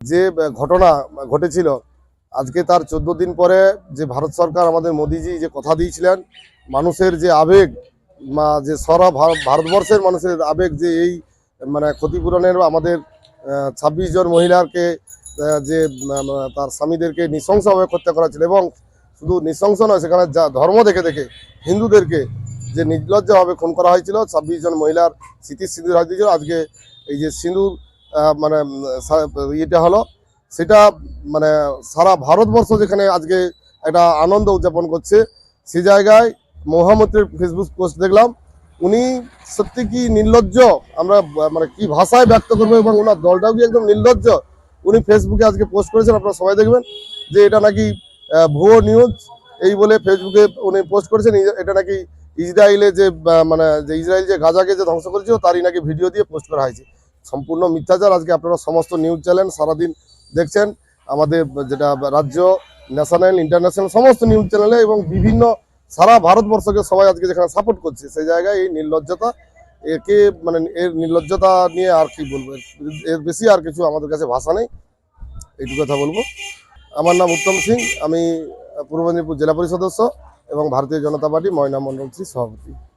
যে ঘটনা ঘটেছিল আজকে তার চোদ্দ দিন পরে যে ভারত সরকার আমাদের মোদিজি যে কথা দিয়েছিলেন মানুষের যে আবেগ যে সারা ভার- ভারতবর্ষের মানুষের আবেগ যে এই মানে ক্ষতিপূরণের আমাদের ছাব্বিশ জন মহিলাকে আহ, যে তার স্বামীদেরকে নৃশংসভাবে হত্যা করা ছিল এবং শুধু নৃশংস নয় সেখানে যা ধর্ম দেখে দেখে হিন্দুদেরকে যে নির্লজ্জভাবে খুন করা হয়েছিল ছাব্বিশ জন মহিলার স্মৃতির সিঁদুর হাত দিয়েছিল। আজকে এই যে সিঁদুর মানে ইয়েটা হলো, সেটা মানে সারা ভারতবর্ষ যেখানে আজকে একটা আনন্দ উদযাপন করছে, সে জায়গায় মহামন্ত্রীর ফেসবুক পোস্ট দেখলাম, উনি সত্যি কি নির্লজ্জ, আমরা মানে কি ভাষায় ব্যক্ত করব এবং ওনার দলটাও কি একদম নির্লজ্জ, উনি ফেসবুকে আজকে পোস্ট করেছেন, আপনারা সবাই দেখবেন, যে এটা নাকি ভুয়ো নিউজ, এই বলে ফেসবুকে উনি পোস্ট করেছেন এটা নাকি ইসরায়েলে যে মানে যে ইসরায়েল যে গাজাকে যে ধ্বংস করেছিল, তারই নাকি ভিডিও দিয়ে পোস্ট করা হয়েছে। সম্পূর্ণ মিথ্যাচার। আজকে আপনারা সমস্ত নিউজ চ্যানেল সারাদিন দেখছেন। আমাদের যেটা রাজ্য, ন্যাশনাল, ইন্টারন্যাশনাল, সমস্ত নিউজ চ্যানেলে এবং বিভিন্ন সারা ভারতবর্ষকে সবাই আজকে যেখানে সাপোর্ট করছে, সেই জায়গায় এই নির্লজ্জতা, একে মানে এর নির্লজ্জতা নিয়ে আর কি বলব? এর- বেশি আর কিছু আমাদের কাছে ভাষা নেই। এইটুকু কথা বলব। আমার নাম উত্তম সিং। আমি পূর্ব মেদিনীপুর জেলা পরিষদ সদস্য এবং ভারতীয় জনতা পার্টি ময়না মন্ডল সভাপতি।